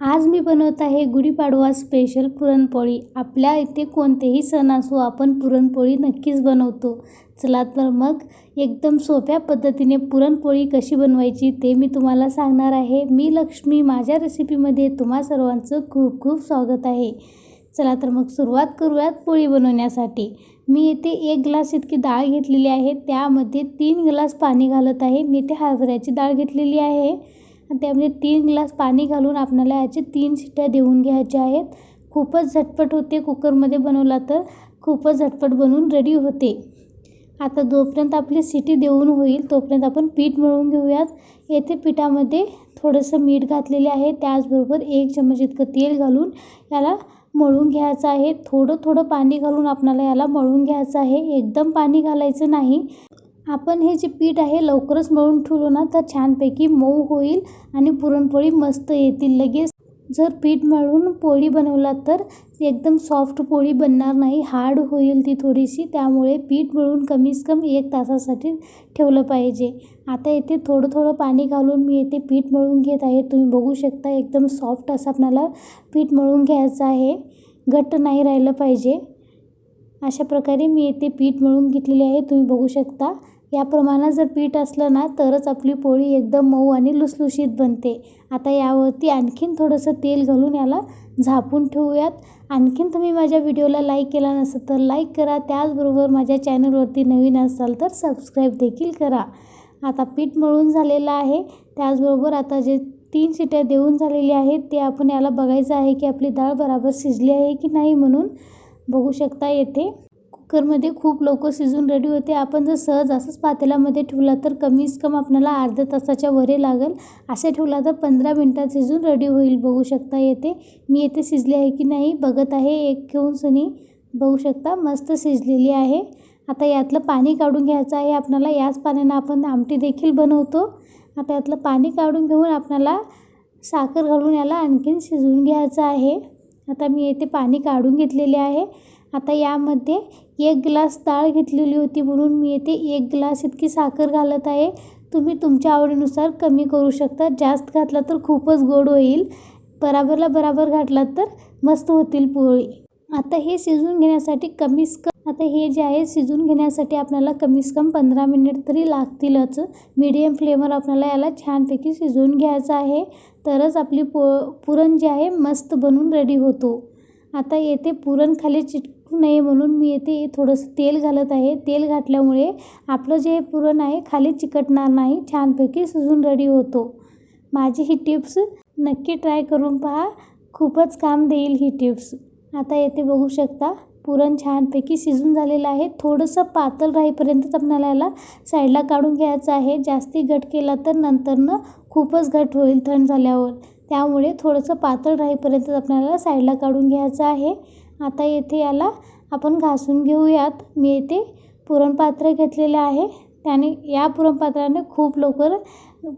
आज मी बनवत आहे गुढीपाडवा स्पेशल पुरणपोळी. आपल्या इथे कोणतेही सण असो आपण पुरणपोळी नक्कीच बनवतो. चला तर मग एकदम सोप्या पद्धतीने पुरणपोळी कशी बनवायची ते मी तुम्हाला सांगणार आहे. मी लक्ष्मी माझ्या रेसिपीमध्ये तुम्हा सर्वांचं खूप खूप स्वागत आहे. चला तर मग सुरुवात करूयात पोळी बनवण्यासाठी. मी इथे एक ग्लास इतकी डाळ घेतलेली आहे. त्यामध्ये तीन ग्लास पाणी घालत आहे. मी इथे हरभऱ्याची डाळ घेतलेली आहे. त्यामध्ये तीन ग्लास पाणी घालून आपल्याला याचे तीन शिट्ट्या देऊन घ्यायच्या आहेत. खूपच झटपट होते कुकरमध्ये बनवला तर. खूपच झटपट बनवून रेडी होते. आता जोपर्यंत आपली सिटी देऊन होईल तोपर्यंत आपण पीठ मळून घेऊयात. येथे पिठामध्ये थोडंसं मीठ घातलेले आहे. त्याचबरोबर एक चमच इतकं तेल घालून याला मळून घ्यायचं आहे. थोडं थोडं पाणी घालून आपल्याला याला मळून घ्यायचं आहे. एकदम पाणी घालायचं नाही. आपण हे जे पीठ आहे लवकरच मळून ठेवलो ना तर छानपैकी मऊ होईल आणि पुरणपोळी मस्त येतील. लगेच जर पीठ मळून पोळी बनवला तर एकदम सॉफ्ट पोळी बनणार नाही हार्ड होईल ती थोडीशी. त्यामुळे पीठ मळून कमीत कमी एक तासासाठी ठेवलं पाहिजे. आता येथे थोडं थोडं पाणी घालून मी येथे पीठ मळून घेत आहे. तुम्ही बघू शकता एकदम सॉफ्ट असं आपल्याला पीठ मळून घ्यायचं आहे. घट्ट नाही राहिलं पाहिजे. अशा प्रकारे मी येथे पीठ मळून घेतलेले आहे. तुम्ही बघू शकता. या प्रमाणात जर पीठ असलं ना तरच आपली पोळी एकदम मऊ आणि लुसलुशीत बनते. आता यावरती आणखीन थोडंसं तेल घालून याला झापून ठेवूयात. आणखीन तुम्ही माझ्या व्हिडिओला लाईक केला नसेल तर लाईक करा. त्याचबरोबर माझ्या चॅनलवरती नवीन असाल तर सबस्क्राईब देखील करा. आता पीठ मळून झालेलं आहे. त्याचबरोबर आता जे तीन शिट्या देऊन झालेली आहेत ते आपण याला बघायचं आहे की आपली डाळ बराबर शिजली आहे की नाही म्हणून बघू शकता येते. कुकरमध्ये खूप लवकर शिजून रेडी होते. आपण जर सहज असंच पातेल्यामध्ये ठेवला तर कमीच कम आपल्याला अर्ध्या तासाच्या वरे लागेल. असे ठेवला तर पंधरा मिनटात शिजून रेडी होईल. बघू शकता येते. मी येथे शिजले आहे की नाही बघत आहे. एक घेऊन सनी बघू शकता. मस्त शिजलेली आहे. आता यातलं पाणी काढून घ्यायचं आहे. आपल्याला याच पाण्यानं आपण आमटी देखील बनवतो. आता यातलं पाणी काढून घेऊन आपल्याला साखर घालून याला आणखीन शिजवून घ्यायचं आहे. आता मी येथे पाणी काढून घेतलेले आहे. आता यामध्ये एक ग्लास डाळ घेतलेली होती म्हणून मी येथे एक ग्लास इतकी साखर घालत आहे. तुम्ही तुमच्या आवडीनुसार कमी करू शकता. जास्त घातला तर खूपच गोड होईल. बराबरला बराबर घातला तर मस्त होतील पोळी. आता हे शिजवून घेण्यासाठी कमीच कम आता हे जे आहे शिजवून घेण्यासाठी आपल्याला कमीस कम पंधरा मिनिट तरी लागतीलच. मीडियम फ्लेमवर आपल्याला याला छानपैकी शिजवून घ्यायचं आहे. तरच आपली पो पुरण जे आहे मस्त बनून रेडी होतो. आता येथे पुरण खाली चिटकू नये म्हणून मी येथे थोडंसं तेल घालत आहे. तेल घातल्यामुळे आपलं जे पुरण आहे खाली चिकटणार नाही छानपैकी शिजून रेडी होतो. माझी ही टिप्स नक्की ट्राय करून पहा. खूपच काम देईल ही टिप्स आता येथे बघू शकता पुरण छानपैकी शिजून झालेलं आहे. थोडंसं पातळ राहीपर्यंतच आपल्याला याला साईडला काढून घ्यायचं आहे. जास्ती घट केला तर नंतरनं खूपच घट होईल थंड झाल्यावर. त्यामुळे थोडंसं पातळ राहीपर्यंत आपल्याला साईडला काढून घ्यायचं आहे. आता येथे याला आपण घासून घेऊयात. मी येथे पुरणपात्र घेतलेलं आहे. त्याने या पुरणपात्राने खूप लवकर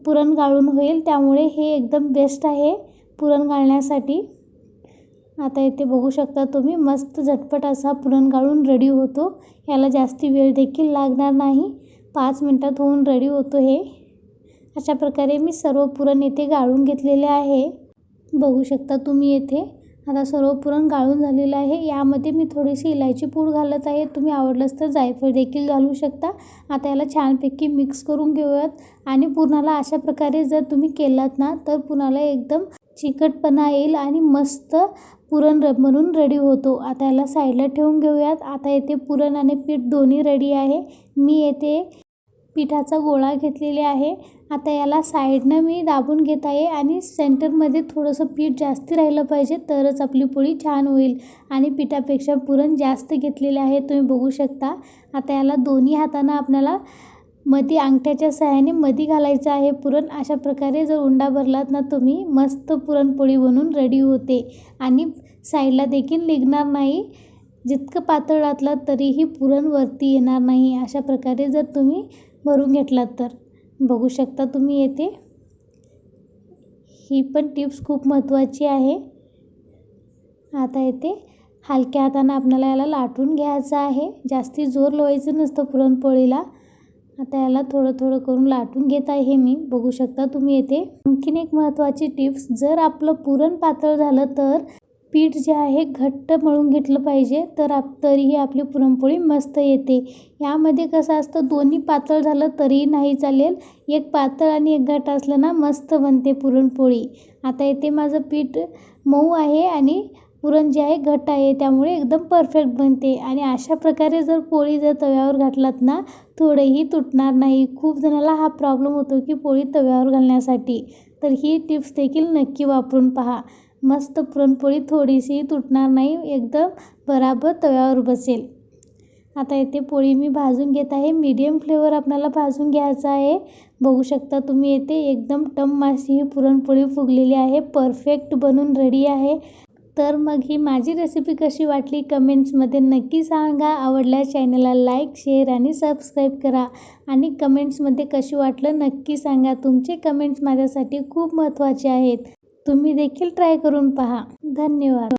पुरण गाळून होईल. त्यामुळे हे एकदम बेस्ट आहे पुरण गाळण्यासाठी. आता येथे बघू शकता तुम्ही मस्त झटपट असा पुरण गाळून रेडी होतो. याला जास्ती वेळ देखील लागणार नाही. पाच मिनटात होऊन रेडी होतो हे. अशा प्रकारे मी सर्व पुरण येथे गाळून घेतलेले आहे. बघू शकता तुम्ही येथे. आता सर्व पुरण गाळून झालेलं आहे. यामध्ये मी थोडीशी इलायची पूड घालत आहे. तुम्ही आवडलंच तर जायफळ देखील घालू शकता. आता याला छानपैकी मिक्स करून घेऊयात. आणि पुरणाला अशा प्रकारे जर तुम्ही केलात ना तर पुरणाला एकदम चिकटपणा येईल आणि मस्त पुरण र बनून रेडी होतो. आता याला साईडला ठेवून घेऊयात. आता येथे पुरण आणि पीठ दोन्ही रेडी आहे. मी येथे पिठाचा गोळा घेतलेले आहे. आता याला साईडनं मी दाबून घेत आहे आणि सेंटरमध्ये थोडंसं पीठ जास्त राहिलं पाहिजे तरच आपली पोळी छान होईल. आणि पिठापेक्षा पुरण जास्त घेतलेले आहे तुम्ही बघू शकता. आता याला दोन्ही हातानं आपल्याला मध्ये अंगठ्याच्या सहाय्याने मध्ये घालायचं आहे पुरण. अशा प्रकारे जर उंडा भरलात ना तुम्ही मस्त पुरणपोळी बनून रेडी होते. आणि साईडला देखील निघणार नाही. जितकं पातळ घातलं तरीही पुरण वरती येणार नाही. अशा प्रकारे जर तुम्ही भरून घेतलात तर? बघू शकता तुम्ही येथे. ही पण टिप्स खूप महत्त्वाची आहे. आता येते हलक्या हातानं आपल्याला याला लाटून घ्यायचं आहे. जास्ती जोर लावायचं नसतं पुरणपोळीला. आता याला थोडं थोडं करून लाटून घेत आहे मी. बघू शकता तुम्ही येथे. आणखीन एक महत्त्वाची टिप्स जर आपलं पुरण पातळ झालं तर पीठ जे आहे घट्ट मळून घेतलं पाहिजे तर आप तरीही आपली पुरणपोळी मस्त येते. यामध्ये कसं असतं दोन्ही पातळ झालं तरीही नाही चालेल. एक पातळ आणि एक घट्ट असलं ना मस्त बनते पुरणपोळी. आता येथे माझं पीठ मऊ आहे आणि पुरण जे आहे घट्ट आहे त्यामुळे एकदम परफेक्ट बनते. आणि अशा प्रकारे जर पोळी जर तव्यावर घातलात ना थोडेही तुटणार नाही. खूप जणाला हा प्रॉब्लेम होतो की पोळी तव्यावर घालण्यासाठी. तर ही टिप्स देखील नक्की वापरून पहा. मस्त पुरणपोळी थोडीशीही तुटणार नाही एकदम बराबर तव्यावर बसेल. आता येथे पोळी मी भाजून घेत आहे. मीडियम फ्लेवर आपल्याला भाजून घ्यायचा आहे. बघू शकता तुम्ही येथे एकदम टम माशी ही पुरणपोळी फुगलेली आहे. परफेक्ट बनून रेडी आहे. तर मग ही माझी रेसिपी कशी वाटली कमेंट्समध्ये नक्की सांगा. आवडल्या चॅनलला लाईक शेअर आणि सबस्क्राईब करा. आणि कमेंट्समध्ये कशी वाटलं नक्की सांगा. तुमचे कमेंट्स माझ्यासाठी खूप महत्त्वाचे आहेत. तुम्ही देखील ट्राय करून पहा. धन्यवाद.